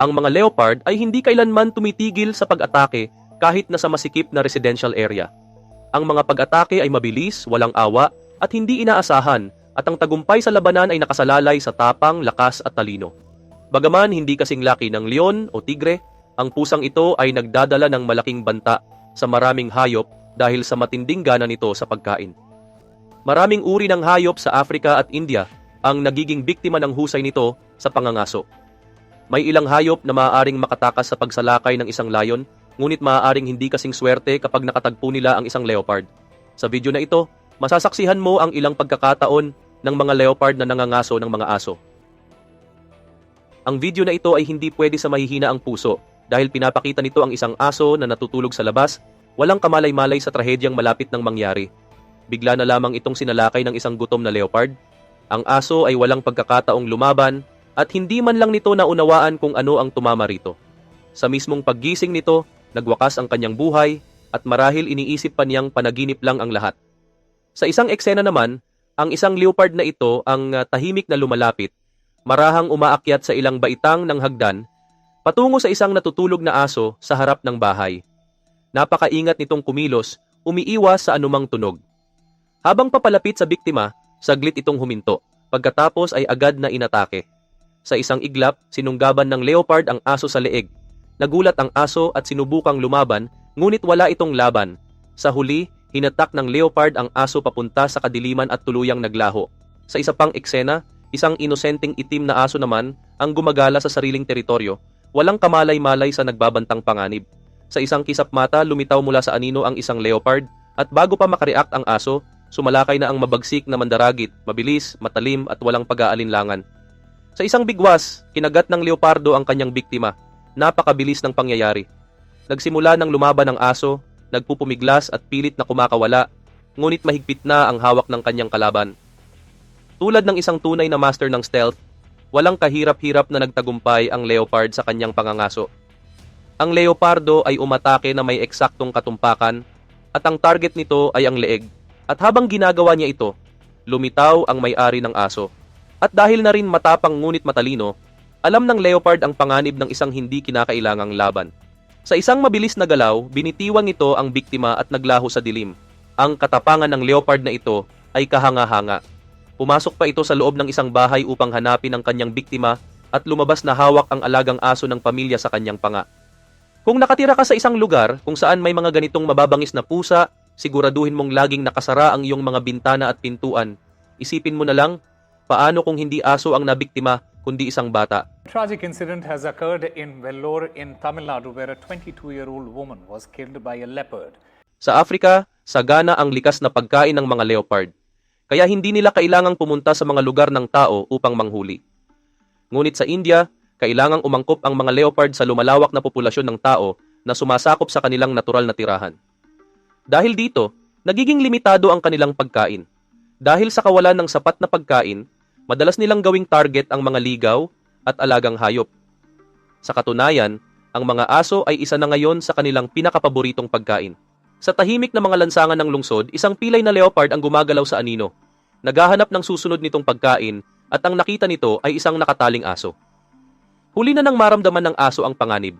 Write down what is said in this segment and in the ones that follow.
Ang mga leopard ay hindi kailanman tumitigil sa pag-atake kahit na sa masikip na residential area. Ang mga pag-atake ay mabilis, walang awa, at hindi inaasahan at ang tagumpay sa labanan ay nakasalalay sa tapang, lakas at talino. Bagaman hindi kasing laki ng leon o tigre, ang pusang ito ay nagdadala ng malaking banta sa maraming hayop dahil sa matinding gana nito sa pagkain. Maraming uri ng hayop sa Africa at India ang nagiging biktima ng husay nito sa pangangaso. May ilang hayop na maaaring makatakas sa pagsalakay ng isang layon, ngunit maaaring hindi kasing swerte kapag nakatagpo nila ang isang leopard. Sa video na ito, masasaksihan mo ang ilang pagkakataon ng mga leopard na nangangaso ng mga aso. Ang video na ito ay hindi pwede sa mahihina ang puso dahil pinapakita nito ang isang aso na natutulog sa labas, walang kamalay-malay sa trahedyang malapit ng mangyari. Bigla na lamang itong sinalakay ng isang gutom na leopard. Ang aso ay walang pagkakataong lumaban at hindi man lang nito naunawaan kung ano ang tumama rito. Sa mismong paggising nito, nagwakas ang kanyang buhay at marahil iniisip pa niyang panaginip lang ang lahat. Sa isang eksena naman, ang isang leopard na ito ang uh, tahimik na lumalapit, marahang umaakyat sa ilang baitang ng hagdan, patungo sa isang natutulog na aso sa harap ng bahay. Napakaingat nitong kumilos, umiiwas sa anumang tunog. Habang papalapit sa biktima, saglit itong huminto, pagkatapos ay agad na inatake. Sa isang iglap, sinunggaban ng leopard ang aso sa leeg. Nagulat ang aso at sinubukang lumaban, ngunit wala itong laban. Sa huli, hinatak ng leopard ang aso papunta sa kadiliman at tuluyang naglaho. Sa isa pang eksena, isang inosenteng itim na aso naman ang gumagala sa sariling teritoryo, walang kamalay-malay sa nagbabantang panganib. Sa isang kisap mata, lumitaw mula sa anino ang isang leopard at bago pa makareact ang aso, sumalakay na ang mabagsik na mandaragit, mabilis, matalim at walang pag-aalinlangan. Sa isang bigwas, kinagat ng leopardo ang kanyang biktima. Napakabilis ng pangyayari. Nagsimula ng lumaban ang aso, nagpupumiglas at pilit na kumakawala, ngunit mahigpit na ang hawak ng kanyang kalaban. Tulad ng isang tunay na master ng stealth, walang kahirap-hirap na nagtagumpay ang leopard sa kanyang pangangaso. Ang leopardo ay umatake na may eksaktong katumpakan at ang target nito ay ang leeg at habang ginagawa niya ito, lumitaw ang may-ari ng aso. At dahil na rin matapang ngunit matalino, alam ng leopard ang panganib ng isang hindi kinakailangang laban. Sa isang mabilis na galaw, binitiwan nito ang biktima at naglaho sa dilim. Ang katapangan ng leopard na ito ay kahanga-hanga. Pumasok pa ito sa loob ng isang bahay upang hanapin ang kanyang biktima at lumabas na hawak ang alagang aso ng pamilya sa kanyang panga. Kung nakatira ka sa isang lugar kung saan may mga ganitong mababangis na pusa, siguraduhin mong laging nakasara ang iyong mga bintana at pintuan. Isipin mo na lang, paano kung hindi aso ang nabiktima, kundi isang bata? tragic incident has occurred in Vellore in Tamil Nadu where a 22-year-old woman was killed by a leopard. Sa Afrika, sagana ang likas na pagkain ng mga leopard. Kaya hindi nila kailangang pumunta sa mga lugar ng tao upang manghuli. Ngunit sa India, kailangang umangkop ang mga leopard sa lumalawak na populasyon ng tao na sumasakop sa kanilang natural na tirahan. Dahil dito, nagiging limitado ang kanilang pagkain. Dahil sa kawalan ng sapat na pagkain, madalas nilang gawing target ang mga ligaw at alagang hayop. Sa katunayan, ang mga aso ay isa na ngayon sa kanilang pinakapaboritong pagkain. Sa tahimik na mga lansangan ng lungsod, isang pilay na leopard ang gumagalaw sa anino. Naghahanap ng susunod nitong pagkain at ang nakita nito ay isang nakataling aso. Huli na nang maramdaman ng aso ang panganib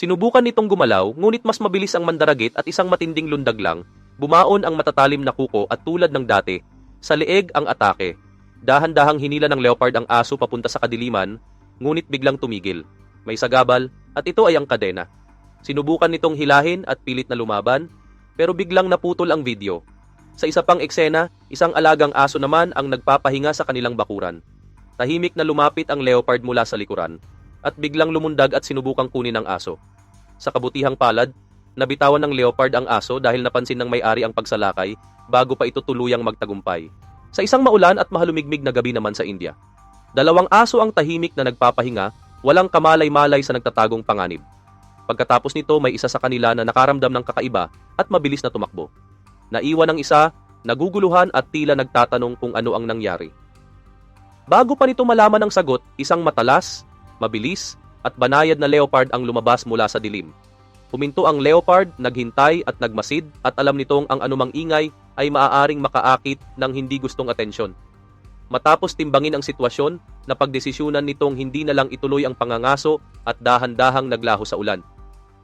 Sinubukan nitong gumalaw, ngunit mas mabilis ang mandaragit at isang matinding lundag lang, bumaon ang matatalim na kuko at tulad ng dati, sa leeg ang atake. Dahan-dahang hinila ng leopard ang aso papunta sa kadiliman, ngunit biglang tumigil. May sagabal, at ito ay ang kadena. Sinubukan nitong hilahin at pilit na lumaban, pero biglang naputol ang video. Sa isa pang eksena, isang alagang aso naman ang nagpapahinga sa kanilang bakuran. Tahimik na lumapit ang leopard mula sa likuran, at biglang lumundag at sinubukang kunin ang aso. Sa kabutihang palad, nabitawan ng leopard ang aso dahil napansin ng may-ari ang pagsalakay bago pa ito tuluyang magtagumpay. Sa isang maulan at mahalumigmig na gabi naman sa India, dalawang aso ang tahimik na nagpapahinga, walang kamalay-malay sa nagtatagong panganib. Pagkatapos nito, may isa sa kanila na nakaramdam ng kakaiba at mabilis na tumakbo. Naiwan ang isa, naguguluhan at tila nagtatanong kung ano ang nangyari. Bago pa nito malaman ang sagot, isang matalas, mabilis at banayad na leopard ang lumabas mula sa dilim. Huminto ang leopard, naghintay at nagmasid at alam nitong ang anumang ingay ay maaaring makaakit ng hindi gustong atensyon. Matapos timbangin ang sitwasyon, napagdesisyonan nitong hindi na lang ituloy ang pangangaso at dahan-dahang naglaho sa ulan.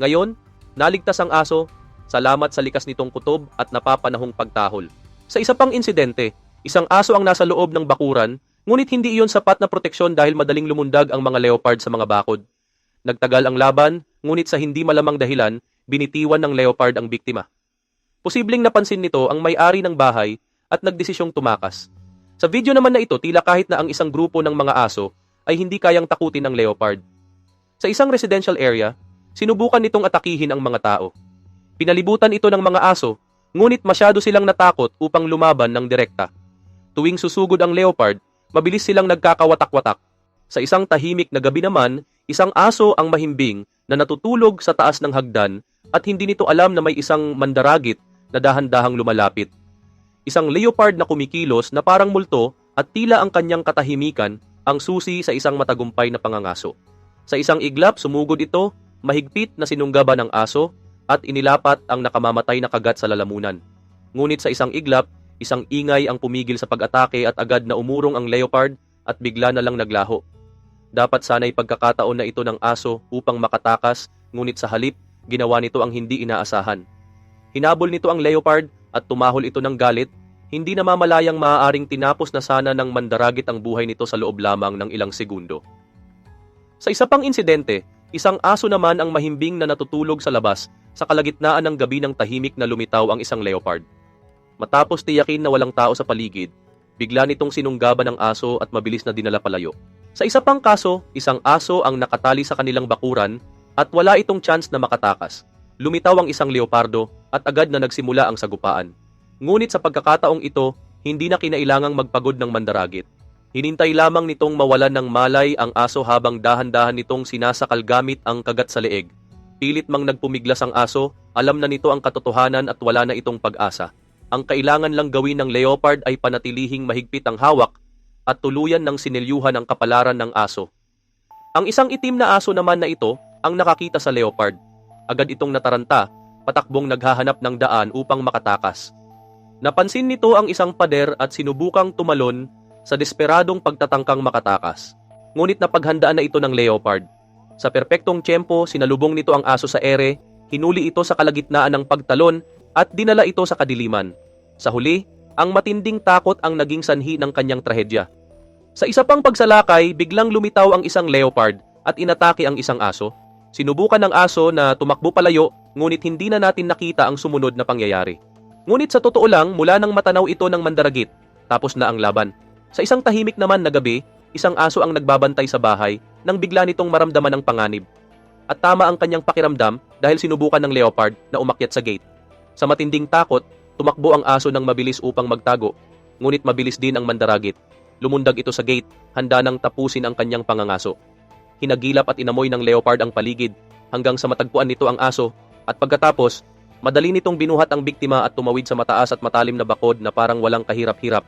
Ngayon, naligtas ang aso, salamat sa likas nitong kutob at napapanahong pagtahol. Sa isa pang insidente, isang aso ang nasa loob ng bakuran, ngunit hindi iyon sapat na proteksyon dahil madaling lumundag ang mga leopard sa mga bakod. Nagtagal ang laban, ngunit sa hindi malamang dahilan, binitiwan ng leopard ang biktima. Posibleng napansin nito ang may-ari ng bahay at nagdesisyong tumakas. Sa video naman na ito, tila kahit na ang isang grupo ng mga aso ay hindi kayang takutin ng leopard. Sa isang residential area, sinubukan nitong atakihin ang mga tao. Pinalibutan ito ng mga aso, ngunit masyado silang natakot upang lumaban ng direkta. Tuwing susugod ang leopard, mabilis silang nagkakawatak-watak. Sa isang tahimik na gabi naman, isang aso ang mahimbing na natutulog sa taas ng hagdan at hindi nito alam na may isang mandaragit na dahan-dahang lumalapit. Isang leopard na kumikilos na parang multo at tila ang kanyang katahimikan ang susi sa isang matagumpay na pangangaso. Sa isang iglap, sumugod ito, mahigpit na sinunggaban ng aso at inilapat ang nakamamatay na kagat sa lalamunan. Ngunit sa isang iglap, isang ingay ang pumigil sa pag-atake at agad na umurong ang leopard at bigla na lang naglaho. Dapat sana'y pagkakataon na ito ng aso upang makatakas, ngunit sa halip, ginawa nito ang hindi inaasahan. Hinabol nito ang leopard at tumahol ito ng galit, hindi namamalayang maaaring tinapos na sana ng mandaragit ang buhay nito sa loob lamang ng ilang segundo. Sa isa pang insidente, isang aso naman ang mahimbing na natutulog sa labas sa kalagitnaan ng gabi ng tahimik na lumitaw ang isang leopard. Matapos tiyakin na walang tao sa paligid, bigla nitong sinunggaban ng aso at mabilis na dinala palayo. Sa isa pang kaso, isang aso ang nakatali sa kanilang bakuran at wala itong chance na makatakas. Lumitaw ang isang leopardo at agad na nagsimula ang sagupaan. Ngunit sa pagkakataong ito, hindi na kinailangang magpagod ng mandaragit. Hinintay lamang nitong mawalan ng malay ang aso habang dahan-dahan nitong sinasakal gamit ang kagat sa leeg. Pilit mang nagpumiglas ang aso, alam na nito ang katotohanan at wala na itong pag-asa. Ang kailangan lang gawin ng leopard ay panatilihing mahigpit ang hawak at tuluyan ng sinelyuhan ang kapalaran ng aso. Ang isang itim na aso naman na ito ang nakakita sa leopard. Agad itong nataranta, patakbong naghahanap ng daan upang makatakas. Napansin nito ang isang pader at sinubukang tumalon sa desperadong pagtatangkang makatakas. Ngunit napaghandaan na ito ng leopard. Sa perpektong tiyempo, sinalubong nito ang aso sa ere, hinuli ito sa kalagitnaan ng pagtalon at dinala ito sa kadiliman. Sa huli, ang matinding takot ang naging sanhi ng kanyang trahedya. Sa isa pang pagsalakay, biglang lumitaw ang isang leopard at inatake ang isang aso. Sinubukan ng aso na tumakbo palayo, ngunit hindi na natin nakita ang sumunod na pangyayari. Ngunit sa totoo lang, mula nang matanaw ito ng mandaragit, tapos na ang laban. Sa isang tahimik naman na gabi, isang aso ang nagbabantay sa bahay nang bigla nitong maramdaman ng panganib. At tama ang kanyang pakiramdam dahil sinubukan ng leopard na umakyat sa gate. Sa matinding takot, tumakbo ang aso ng mabilis upang magtago, ngunit mabilis din ang mandaragit. Lumundag ito sa gate, handa nang tapusin ang kanyang pangangaso. Hinagilap at inamoy ng leopard ang paligid hanggang sa matagpuan nito ang aso at pagkatapos, madali nitong binuhat ang biktima at tumawid sa mataas at matalim na bakod na parang walang kahirap-hirap